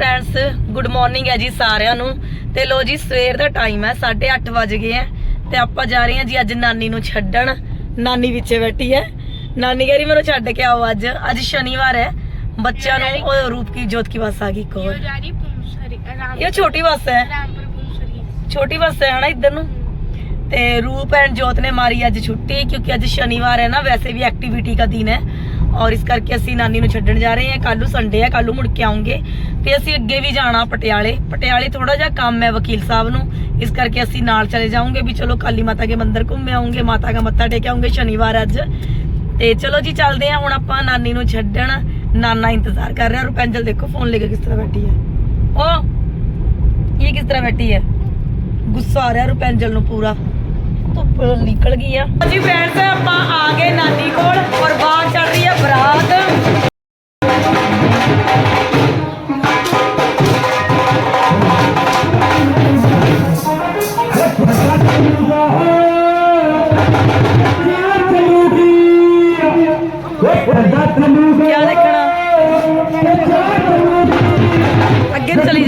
Friends good morning ਹੈ ਜੀ ਸਾਰਿਆਂ ਨੂੰ। ਤੇ ਲੋ ਜੀ ਸਵੇਰ ਦਾ ਟਾਈਮ ਹੈ 8:30 ਵਜ ਗਏ ਆ ਤੇ ਆਪਾਂ ਜਾ ਰਹੇ ਹਾਂ ਜੀ ਅੱਜ ਨਾਨੀ ਨੂੰ ਛੱਡਣ। ਨਾਨੀ ਵਿੱਚੇ ਬੈਠੀ ਹੈ। ਨਾਨੀ ਕਹਿੰਦੀ ਮੈਨੂੰ ਛੱਡ ਕੇ ਆਓ ਅੱਜ। ਅੱਜ ਸ਼ਨੀਵਾਰ ਹੈ। ਬੱਚਿਆਂ ਨੂੰ ਉਹ ਰੂਪ ਕੀ ਜੋਤ ਕੀ ਬੱਸ ਆ ਗਈ ਕੋਲ। ਇਹ ਛੋਟੀ ਬੱਸ ਹੈ। ਛੋਟੀ ਬੱਸ ਹੈ ਹਨਾ ਇੱਧਰ ਨੂੰ? ਤੇ ਰੂਪ ਐਂਡ ਜੋਤ ਨੇ ਮਾਰੀ ਅੱਜ ਛੁੱਟੀ ਕਿਉਂਕਿ ਅੱਜ ਸ਼ਨੀਵਾਰ ਹੈ ਨਾ ਵੈਸੇ ਵੀ ਐਕਟੀਵਿਟੀ ਦਾ ਦਿਨ ਹੈ। ਔਰ ਇਸ ਕਰਕੇ ਅਸੀਂ ਨਾਨੀ ਨੂੰ ਛੱਡਣ ਜਾ ਰਹੇ ਹਾਂ। ਕੱਲ ਨੂੰ ਸੰਡੇ ਹੈ ਕੱਲ ਨੂੰ ਮੁੜ ਕੇ ਆਉਂਗੇ। ਤੇ ਅਸੀਂ ਅੱਗੇ ਵੀ ਜਾਣਾ ਪਟਿਆਲੇ। ਪਟਿਆਲੇ ਥੋੜਾ ਜਿਹਾ ਕੰਮ ਹੈ ਵਕੀਲ ਸਾਹਿਬ ਨੂੰ। ਇਸ ਕਰਕੇ ਅਸੀਂ ਨਾਲ ਚਲੇ ਜਾਵਾਂਗੇ ਵੀ ਚਲੋ ਕਾਲੀ ਮਾਤਾ ਕੇ ਮੰਦਿਰ ਘੁੰਮ ਆਉਂਗੇ, ਮਾਤਾ ਦਾ ਮੱਥਾ ਟੇਕ ਆਉਂਗੇ ਸ਼ਨੀਵਾਰ ਅੱਜ। ਤੇ ਚਲੋ ਜੀ, ਚੱਲਦੇ ਆ ਹੁਣ ਆਪਾਂ ਨਾਨੀ ਨੂੰ ਛੱਡਣ। ਨਾਨਾ ਇੰਤਜ਼ਾਰ ਕਰ ਰਿਹਾ। ਰੁਪੈਂਜਲ ਦੇਖੋ ਫੋਨ ਲੈ ਕੇ ਕਿਸ ਤਰ੍ਹਾਂ ਬੈਠੀ ਹੈ। ਓ, ਇਹ ਕਿਸ ਤਰ੍ਹਾਂ ਬੈਠੀ ਹੈ? ਗੁੱਸਾ ਆ ਰਿਹਾ ਰੁਪੈਂਜਲ ਨੂੰ ਪੂਰਾ। ਧੁੱਪ ਨਿਕਲ ਗਈ ਆ। ਜੀ ਫਰੈਂਡਸ ਆਪਾਂ ਆ ਗਏ ਨਾਨੀ ਕੋਲ ਔਰ ਬਾਹਰ ਚੱਲ ਰਹੀ ਹੈ ਬਰਾਤ। ਕੀ ਦੇਖਣਾ? ਅੱਗੇ ਨੂੰ ਚਲੀ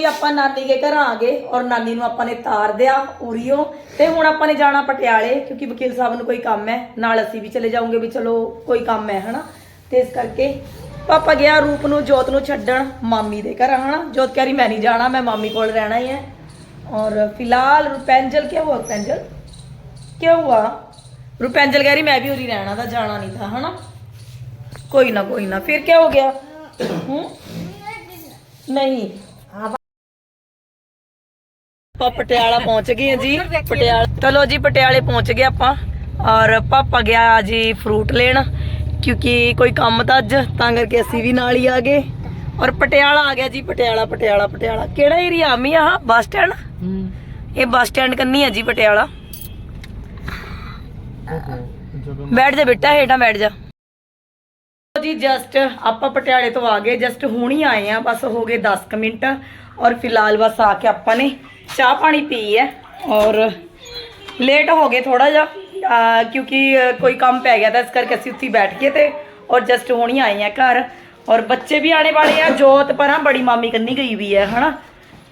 ਜੀ ਆਪਾਂ ਨਾਨੀ ਦੇ ਘਰ ਆ ਗਏ ਔਰ ਨਾਨੀ ਨੂੰ ਆਪਾਂ ਨੇ ਤਾਰ ਦਿਆ ਉਰੀਓ ਤੇ ਹੁਣ ਆਪਾਂ ਨੇ ਜਾਣਾ ਪਟਿਆਲੇ, ਕਿਉਂਕਿ ਵਕੀਲ ਸਾਹਿਬ ਨੂੰ ਕੋਈ ਕੰਮ ਹੈ। ਨਾਲ ਅਸੀਂ ਵੀ ਚਲੇ ਜਾਵਾਂਗੇ ਵੀ ਚਲੋ ਕੋਈ ਕੰਮ ਹੈ, ਹਨਾ? ਤੇ ਇਸ ਕਰਕੇ ਪਾਪਾ ਗਿਆ ਰੂਪ ਨੂੰ, ਜੋਤ ਨੂੰ ਛੱਡਣ ਮਾਮੀ ਦੇ ਘਰ, ਹਨਾ? ਜੋਤ ਕਹਿ ਰਹੀ, ਮੈਂ ਨਹੀਂ ਜਾਣਾ, ਮੈਂ ਮਾਮੀ ਕੋਲ ਰਹਿਣਾ ਹੀ ਹੈ। ਔਰ ਫਿਲਹਾਲ ਰੁਪੈਂਜਲ, ਕਿਉਂ ਹੋਇਆ ਰੁਪੈਂਜਲ? ਕਿਉਂ ਹੋਆ ਰੁਪੈਂਜਲ ਕਹਿ ਰਹੀ, ਮੈਂ ਵੀ ਉਰੀ ਰਹਿਣਾ ਤਾਂ ਜਾਣਾ ਨਹੀਂ ਦਾ ਹਨਾ? ਕੋਈ ਨਾ ਕੋਈ ਨਾ, ਫਿਰ ਕੀ ਹੋ ਗਿਆ? ਹੂੰ? ਨਹੀਂ ਆਪਾਂ ਪਟਿਆਲਾ ਪਹੁੰਚ ਗਏ ਜੀ, ਪਟਿਆਲਾ ਚਲੋ ਜੀ, ਪਟਿਆਲੇ ਪਹੁੰਚ ਗਏ ਆਪਾਂ। ਔਰ ਪਾਪਾ ਗਿਆ ਜੀ ਫਰੂਟ ਲੈਣ, ਕਿਉਂਕਿ ਕੋਈ ਕੰਮ ਤਾਂ ਅੱਜ, ਤਾਂ ਕਰਕੇ ਅਸੀਂ ਵੀ ਨਾਲ ਹੀ ਆ ਗਏ। ਔਰ ਪਟਿਆਲਾ ਆ ਗਿਆ ਜੀ, ਪਟਿਆਲਾ ਪਟਿਆਲਾ ਪਟਿਆਲਾ। ਕਿਹੜਾ ਏਰੀਆ ਆਮੀ ਆ ਬੱਸ ਸਟੈਂਡ ਇਹ ਬੱਸ ਸਟੈਂਡ ਕੰਨੀ ਆ ਜੀ, ਪਟਿਆਲਾ। ਬੈਠ ਜਾ ਬੇਟਾ, ਹੇਠਾਂ ਬੈਠ ਜਾ। ਜੀ ਜਸਟ ਆਪਾਂ ਪਟਿਆਲੇ ਤੋਂ ਆ ਗਏ ਜਸਟ ਹੁਣ ਹੀ ਆਏ ਆ ਬਸ ਹੋ ਗਏ 10 ਕੁ ਮਿੰਟ। ਔਰ ਫਿਲਹਾਲ ਬਸ ਆ ਕੇ ਆਪਾਂ ਨੇ ਚਾਹ ਪਾਣੀ ਪੀ ਹੈ ਔਰ ਲੇਟ ਹੋ ਗਏ ਥੋੜਾ ਜਿਹਾ ਕਿਉਂਕਿ ਕੋਈ ਕੰਮ ਪੈ ਗਿਆ ਤਾਂ ਇਸ ਕਰਕੇ ਅਸੀਂ ਉੱਥੇ ਬੈਠ ਗਏ ਤੇ ਔਰ ਜਸਟ ਹੁਣ ਆਏ ਆ ਘਰ ਔਰ ਬੱਚੇ ਵੀ ਆਣੇ ਵਾਲੇ ਆ, ਜੋਤ ਪਰਾਂ ਬੜੀ ਮਾਮੀ ਕੰਨੀ ਗਈ ਵੀ ਹੈ, ਹਨਾ?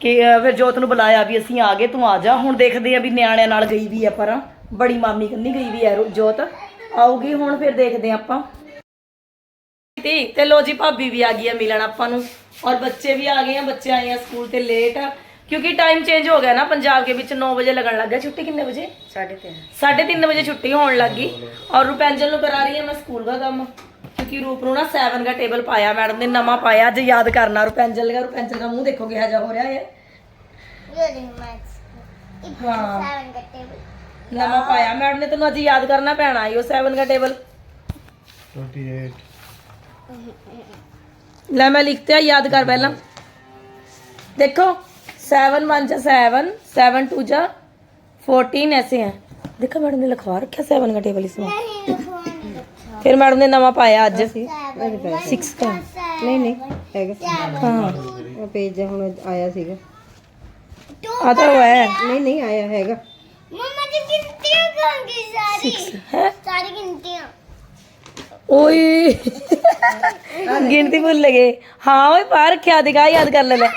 ਕਿ ਫਿਰ ਜੋਤ ਨੂੰ ਬੁਲਾਇਆ ਵੀ ਅਸੀਂ ਆ ਗਏ, ਤੂੰ ਆ ਜਾ। ਹੁਣ ਦੇਖਦੇ ਆ ਵੀ ਨਿਆਣਿਆਂ ਨਾਲ ਗਈ ਵੀ ਹੈ ਪਰਾਂ। ਬੜੀ ਮਾਮੀ ਕੰਨੀ ਗਈ ਵੀ ਹੈ ਜੋਤ। ਆਉਗੀ ਹੁਣ, ਫਿਰ ਦੇਖਦੇ ਆ ਆਪਾਂ। ਤੀ ਤੇ ਲੋ ਜੀ, ਭਾਬੀ ਵੀ ਆ ਗਈ ਹੈ ਮਿਲਣ ਆਪਾਂ ਨੂੰ। ਔਰ ਬੱਚੇ ਵੀ ਆ ਗਏ ਆ ਬੱਚੇ ਆਏ ਆ ਸਕੂਲ ਤੇ ਲੇਟ ਕਿਉਂਕਿ ਟਾਈਮ ਚੇਂਜ ਹੋ ਗਿਆ ਨਾ ਪੰਜਾਬ के ਵਿੱਚ 9 ਵਜੇ ਲੱਗਣ ਲੱਗ ਗਿਆ ਛੁੱਟੀ ਕਿੰਨੇ ਵਜੇ 3:30 3:30 ਵਜੇ ਛੁੱਟੀ ਹੋਣ ਲੱਗੀ ਔਰ ਰੂਪੈਂਜਲ ਨੂੰ ਕਰਾ ਰਹੀ ਹੈ ਮੈਂ ਸਕੂਲ ਦਾ ਕੰਮ ਕਿਉਂਕਿ ਰੂਪ ਨੂੰ ਨਾ 7 ਦਾ ਟੇਬਲ ਪਾਇਆ ਮੈਡਮ ਨੇ ਨਵਾਂ ਪਾਇਆ ਅੱਜ ਯਾਦ ਕਰਨਾ ਰੂਪੈਂਜਲ ਦਾ ਰੂਪੈਂਜਲ ਦਾ ਮੂੰਹ ਦੇਖੋ ਕਿਹਾ ਜਾ ਹੋ ਰਿਹਾ ਹੈ ਹਾਂ ਨਵਾਂ ਪਾਇਆ ਮੈਡਮ ਨੇ ਤੈਨੂੰ ਅੱਜ ਯਾਦ ਕਰਨਾ ਪੈਣਾ ਈ ਉਹ 7 ਦਾ ਟੇਬਲ 28 ਲੈ ਮੈਂ ਲਿਖਤੇ ਆ ਯਾਦ ਕਰ ਪਹਿਲਾਂ देखो सेवन वन जा सेवन सेवन टू जा फोर्टीन ऐसे हैं देखो मैडम ने लिखवा रखा सेवन का टेबल इसमें फिर मैडम ने नवा पाया आज सिक्स का ਨਹੀਂ ਨਹੀਂ ਹੈਗਾ हाँ ਉਹ ਪੇਜ ਹੁਣ ਆਇਆ ਸੀਗਾ आता हुआ है ਨਹੀਂ ਨਹੀਂ ਆਇਆ ਹੈਗਾ मम्मा जी गिनतियां कहोगे सारी है सारी गिनतियां ओए गिनती भूल लगे हाँ ओए बाहर रखा दिखा याद कर ले ले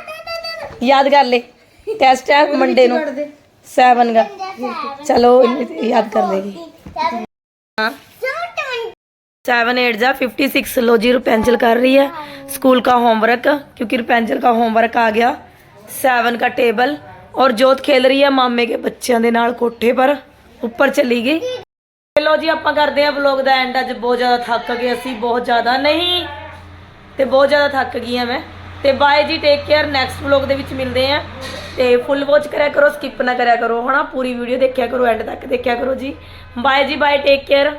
याद कर ले टेस्ट है मंडे नु सेवन का चलो याद कर लेगी हाँ सेवन एट जा फिफ्टी सिक्स लो जी रुपेंजल कर रही है स्कूल का होमवर्क क्योंकि रुपेंजल का होमवर्क आ गया सेवन का टेबल और जोत खेल रही है मामे के बच्चों के नाल कोठे पर ऊपर चली गई लो ਚਲੋ ਜੀ ਆਪਾਂ ਕਰਦੇ ਆ ਵਲੌਗ ਦਾ ਐਂਡ ਅੱਜ ਬਹੁਤ ਜ਼ਿਆਦਾ ਥੱਕ ਗਏ ਅਸੀਂ ਬਹੁਤ ਜ਼ਿਆਦਾ ਨਹੀਂ ਤੇ ਬਹੁਤ ਜ਼ਿਆਦਾ ਥੱਕ ਗਈ ਆ ਮੈਂ। ਤੇ ਬਾਏ ਜੀ ਟੇਕ ਕੇਅਰ ਨੈਕਸਟ ਵਲੌਗ ਦੇ ਵਿੱਚ ਮਿਲਦੇ ਆ ਤੇ ਫੁੱਲ ਵਾਚ ਕਰਿਆ ਕਰੋ ਸਕਿਪ ਨਾ ਕਰਿਆ ਕਰੋ, ਹਨਾ? ਪੂਰੀ ਵੀਡੀਓ ਦੇਖਿਆ ਕਰੋ ਐਂਡ ਤੱਕ ਦੇਖਿਆ ਕਰੋ ਜੀ। ਬਾਏ ਜੀ ਬਾਏ ਟੇਕ ਕੇਅਰ